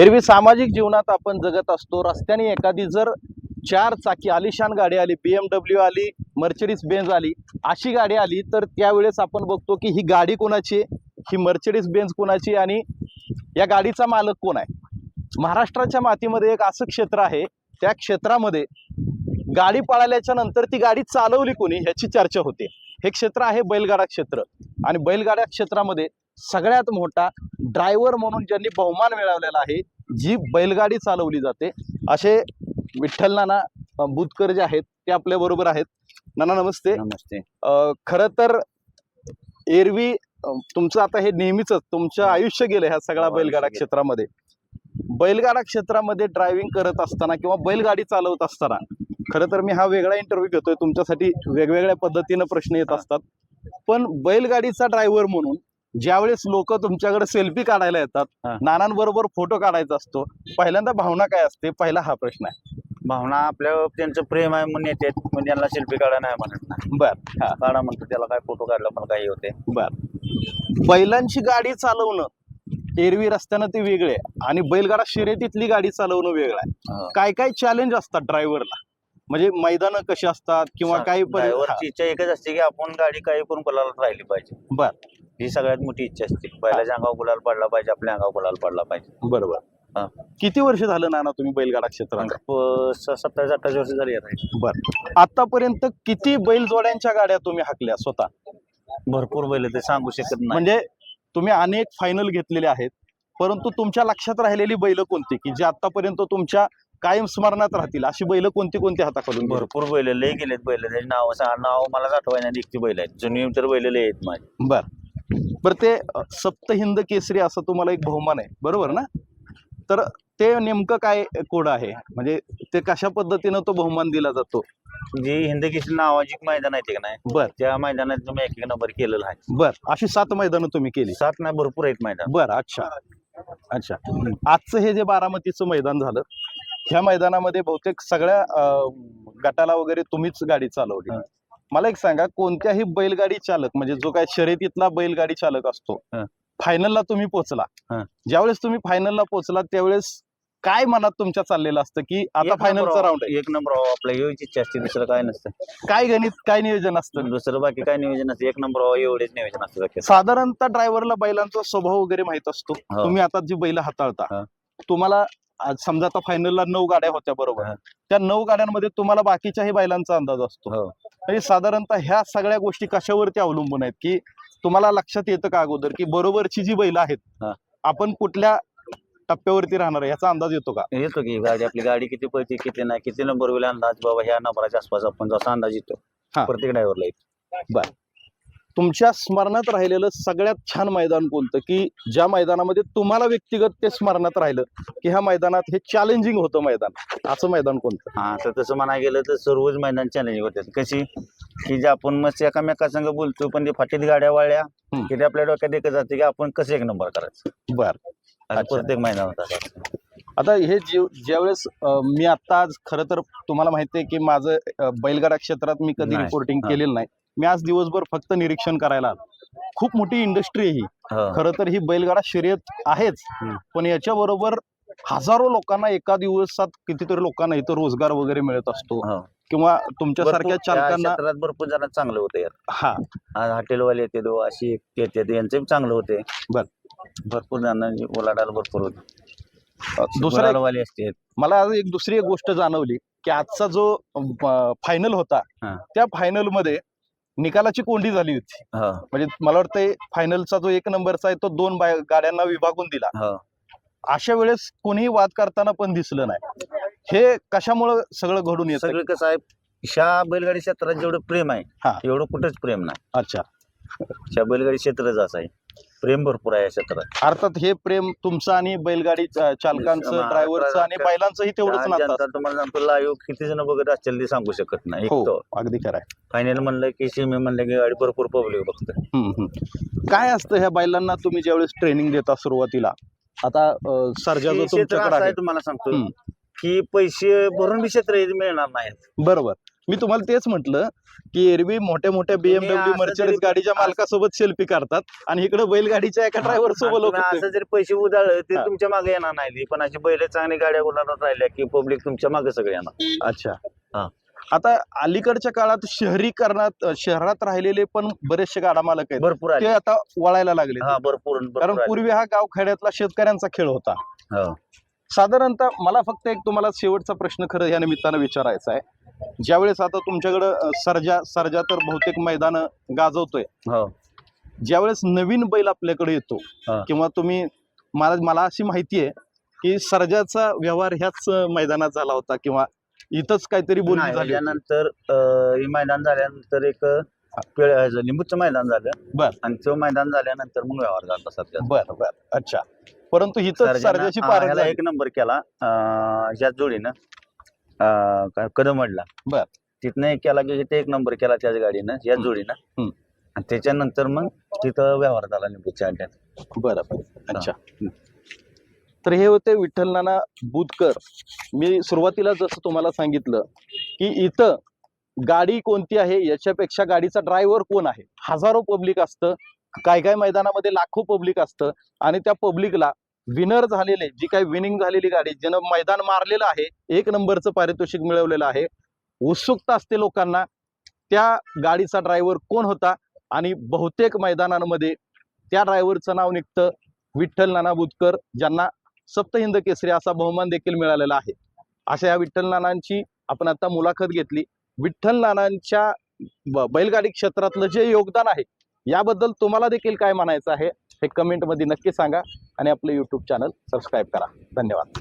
एरवी सामाजिक जीवनात आपण जगत असतो. रस्त्याने एखादी जर चार चाकी आलिशान गाडी आली बीएमडब्ल्यू आली मर्चडीज बेंज आली अशी गाडी आली तर त्यावेळेस आपण बघतो की ही गाडी कोणाची आहे? ही मर्चडीज बेंज कोणाची आहे? आणि या गाडीचा मालक कोण आहे? महाराष्ट्राच्या मातीमध्ये एक असं क्षेत्र आहे त्या क्षेत्रामध्ये गाडी पळाल्याच्या नंतर ती गाडी चालवली कोणी? ह्याची चर्चा होते. हे क्षेत्र आहे बैलगाडा क्षेत्र. आणि बैलगाडा क्षेत्रामध्ये सगळ्यात मोठा ड्रायव्हर म्हणून ज्यांनी बहुमान मिळवलेला आहे जी बैलगाडी चालवली जाते. असे विठ्ठल नाना बुतकर जे आहेत ते आपल्या बरोबर आहेत. नाना नमस्ते. नमस्ते. खरं तर एरवी तुमचं आता हे नेहमीच तुमचं आयुष्य गेलं ह्या सगळ्या हो, बैलगाडा. क्षेत्रामध्ये. बैलगाडा क्षेत्रामध्ये ड्रायव्हिंग करत असताना किंवा बैलगाडी चालवत असताना खरं तर मी हा वेगळा इंटरव्ह्यू घेतोय. तुमच्यासाठी वेगवेगळ्या पद्धतीनं प्रश्न येत असतात. पण बैलगाडीचा ड्रायव्हर म्हणून ज्यावेळेस लोक तुमच्याकडे सेल्फी काढायला येतात. नानांबरोबर फोटो काढायचा असतो पहिल्यांदा भावना काय असते? पहिला हा प्रश्न आहे. भावना आपल्या त्यांचं प्रेम आहे म्हणून येते पण त्यांना शिल्पी काढा नाही म्हणत नाही बर. हा. काढा म्हणतो त्याला काय फोटो काढला पण काही होते बर. बैलांची गाडी चालवणं एरवी रस्त्यानं ते वेगळे आणि बैलगाडा शर्यतीतली गाडी चालवणं वेगळं आहे. काय काय चॅलेंज असतात ड्रायव्हरला म्हणजे मैदानं कशी असतात किंवा काही इच्छा एकच असते की आपण गाडी काही करून गुलाला राहिली पाहिजे. बर. ही सगळ्यात मोठी इच्छा असते. बैलाच्या अंगावर गुलाल पडला पाहिजे आपल्या अंगावर गुलाल पडला पाहिजे. बरोबर. हा. किती वर्ष झालं नाना तुम्ही बैलगाडा क्षेत्रात? प- स- सत्तावीस अठ्ठावीस वर्ष झाली आता. बर. आतापर्यंत किती बैल जोड्यांच्या गाड्या तुम्ही हाकल्या स्वतः? भरपूर बैल ते सांगू शकत नाही. म्हणजे तुम्ही अनेक फायनल घेतलेले आहेत परंतु तुमच्या लक्षात राहिलेली बैल कोणती? की जे आतापर्यंत तुमच्या कायम स्मरणात राहतील अशी बैल कोणती कोणती हाताकडून गेली? भरपूर बैल लय गेलेत बैल. त्याची नाव नाव मला आठवायला निघती बैल आहेत. जुनी तर बैल लय आहेत माझी. बर. बर ते सप्त हिंद केसरी असं तुम्हाला एक बहुमान आहे. बरोबर ना? तर ते नेमकं काय कोड आहे? म्हणजे ते कशा पद्धतीनं तो बहुमान दिला जातो? जी हिंद केसरी नावाची एक मैदान आहे ते का नाही? बर. त्या मैदानात तुम्ही एक एक नंबर केलेला आहे. बर अशी सात मैदानं तुम्ही केली. सात नाही भरपूर आहेत मैदान. बर अच्छा. अच्छा. आजचं हे जे बारामतीचं मैदान झालं ह्या मैदानामध्ये बहुतेक सगळ्या अ, गटाला वगैरे तुम्हीच गाडी चालवली. मला एक सांगा कोणत्याही बैलगाडी चालक म्हणजे जो काय शर्यतीतला बैलगाडी चालक असतो हा. फायनलला तुम्ही पोचला हा. ज्यावेळेस तुम्ही फायनलला पोचला त्यावेळेस काय मनात तुमच्या चाललेलं असतं की आता एक फायनलचा राऊंड आहे एक नंबर आपल्या एवढीच इच्छा असते दुसरं काय नसतं काय गणित काय नियोजन असतं दुसरं बाकी काय नियोजन असतं एक नंबर एवढेच नियोजन असतं बाकी साधारणतः ड्रायव्हरला बैलांचा स्वभाव वगैरे माहीत असतो हो. तुम्ही आता जी बैल हाताळता हा. तुम्हाला समजा आता फायनलला नऊ गाड्या होत्या बरोबर. त्या नऊ गाड्यांमध्ये तुम्हाला बाकीच्याही बैलांचा अंदाज असतो. हो. म्हणजे साधारणतः ह्या सगळ्या गोष्टी कशावरती अवलंबून आहेत? की तुम्हाला लक्षात येतं का अगोदर की बरोबरची जी बैल आहेत. आपण कुठल्या टप्प्यावरती राहणार आहे? याचा अंदाज येतो का? येतो की गाडी आपली गाडी किती पळते किती नाही किती नंबर होईल अंदाज? बाबा ह्या नंबराच्या आसपास आपण जसा अंदाज येतो. प्रत्येक ड्रायव्हरला येतो. तुमच्या स्मरणात राहिलेलं सगळ्यात छान मैदान कोणतं? की ज्या मैदानामध्ये तुम्हाला व्यक्तिगत ते स्मरणात राहिलं की ह्या मैदानात हे चॅलेंजिंग होतं मैदान. असं मैदान कोणतं? हा तर तसं म्हणायला गेलं तर सर्वच मैदान चॅलेंज होतात कशी? की जे आपण मस्त एकामेका संग बोलतो पण ते फाटीत गाड्या वाळल्या हम्म. की ते आपल्या डोक्यात एकच जाते की आपण कसं एक नंबर करायचं? बर. प्रत्येक मैदानात. आता हे जीव ज्यावेळेस मी आता आज खरं तर तुम्हाला माहिती आहे की माझं अं, बैलगाडा क्षेत्रात मी कधी नाही. रिपोर्टिंग हा. केलेलं नाही मी आज दिवसभर फक्त निरीक्षण करायला आलो खूप मोठी इंडस्ट्री आहे ही हो. खरं तर ही बैलगाडा शर्यत आहेच हम्म. पण याच्या बरोबर हजारो लोकांना एका दिवसात कितीतरी लोकांना इथं रोजगार वगैरे मिळत असतो हो. किंवा तुमच्यासारख्या भरपूर- त्या चालकांना क्षेत्रात भरपूर जण चांगलं होतं यार हा आज हॉटेलवाले येते दो अशी येते यांचे चांगलं होते बर. भरपूर जणांची ओलाडायला भरपूर होते दुसरा एक- असते. मला आज एक दुसरी एक गोष्ट जाणवली की आजचा जो फायनल होता हा. त्या फायनलमध्ये निकालाची कोंडी झाली होती. हो. म्हणजे मला वाटतं फायनलचा जो एक नंबरचा आहे तो दोन बाय- गाड्यांना विभागून दिला. हो. अशा वेळेस कोणीही वाद करताना पण दिसलं नाही. हे कशामुळं सगळं घडून येतं सगळं कसं आहे ह्या बैलगाडी क्षेत्रात जेवढं प्रेम आहे हा. एवढं कुठंच प्रेम नाही. अच्छा. ह्या बैलगाडी क्षेत्रच असं आहे. प्रेम भरपूर आहे या क्षेत्रात. अर्थात हे प्रेम तुमचं आणि बैलगाडी चा- चालकांचं महाराष्ट्रात- ड्रायव्हरचं आणि बैलांचंही तेवढंच जनता. तुम्हाला सांगतो लाईव्ह किती जण बघत असतील ते सांगू शकत नाही हो अगदी खरं आहे. फायनल म्हणलं की सेमी म्हणलं की गाडी भरपूर पब्लिक बघतं हम्म, हम्म. काय असतं ह्या बैलांना तुम्ही ज्यावेळेस ट्रेनिंग देता सुरुवातीला? आता अं, सर्जा जो हे क्षेत्र तुमच्याकडे असं आहे. आहे तुम्हाला सांगतो. हम्म. की पैसे भरून बी क्षेत्र हे मिळणार नाहीत. बरोबर. मी तुम्हाला तेच म्हटलं की एरवी मोठ्या मोठ्या बीएमडब्ल्यू मर्चडीज गाडीच्या मालकासोबत सेल्फी करतात आणि इकडे बैलगाडीच्या एका ड्रायव्हर सोबत लोक असं जरी पैसे उधाळले ते. तुमच्या मागे येणार नाही पण अशी बैल चांगली गाड्या गुलाबात राहिल्या की पब्लिक तुमच्या मागे सगळे येणार अच्छा हा. आता अलीकडच्या काळात शहरीकरणात शहरात राहिलेले पण बरेचसे गाडा मालक आहेत भरपूर ते आता वळायला लागले भरपूर कारण. पूर्वी हा गाव खेड्यातला शेतकऱ्यांचा खेळ होता हो. साधारणतः मला फक्त एक तुम्हाला शेवटचा प्रश्न खरं या निमित्तानं विचारायचा आहे ज्यावेळेस आता तुमच्याकडं सर्जा सर्जा तर बहुतेक मैदान गाजवतोय. हो. ज्यावेळेस नवीन बैल आपल्याकडे येतो हा. किंवा तुम्ही मला मला अशी माहिती आहे की सर्जाचा व्यवहार ह्याच मैदानात झाला होता किंवा इथंच काहीतरी बोलणी नाही, झाली होती. त्यानंतर अं, हे मैदान झाल्यानंतर एक पेळ- ह्याचं लिंबूचं मैदान झालं. बर. आणि तो मैदान झाल्यानंतर मग व्यवहार झाला सध्या. बर बर. अच्छा. परंतु इथं सर्जाची ह्याला एक नंबर केला अं, ह्याच जोडीनं. अं, कदमडला बर. तिथनं एक केला की इथे एक नंबर केला त्याच गाडीनं याच जोडीनं. हम्म. आणि त्याच्यानंतर मग तिथं व्यवहार झाला लिंबूच्या अड्ड्यात बरं बरं. अच्छा. तर हे होते विठ्ठल नाना बुधकर मी सुरुवातीला जसं तुम्हाला सांगितलं की इथं गाडी कोणती आहे याच्यापेक्षा गाडीचा ड्रायव्हर कोण आहे? हजारो पब्लिक असतं काय काय मैदानामध्ये लाखो पब्लिक असतं आणि त्या पब्लिकला विनर झालेले जी काही विनिंग झालेली गाडी ज्यानं मैदान मारलेलं आहे एक नंबरचं पारितोषिक मिळवलेलं आहे. उत्सुकता असते लोकांना त्या गाडीचा ड्रायव्हर कोण होता आणि बहुतेक मैदानांमध्ये त्या ड्रायव्हरचं नाव निघतं विठ्ठल नाना बुतकर ज्यांना सप्तहिंद केसरी असा बहुमान देखील मिळालेला आहे. अशा या विठ्ठल नानांची आपण आता मुलाखत घेतली. विठ्ठल नानांच्या बैलगाडी क्षेत्रातलं जे योगदान आहे याबद्दल तुम्हाला देखील काय म्हणायचं आहे? हे कमेंटमध्ये नक्की सांगा आणि आपलं यूट्यूब चॅनल सबस्क्राईब करा. धन्यवाद.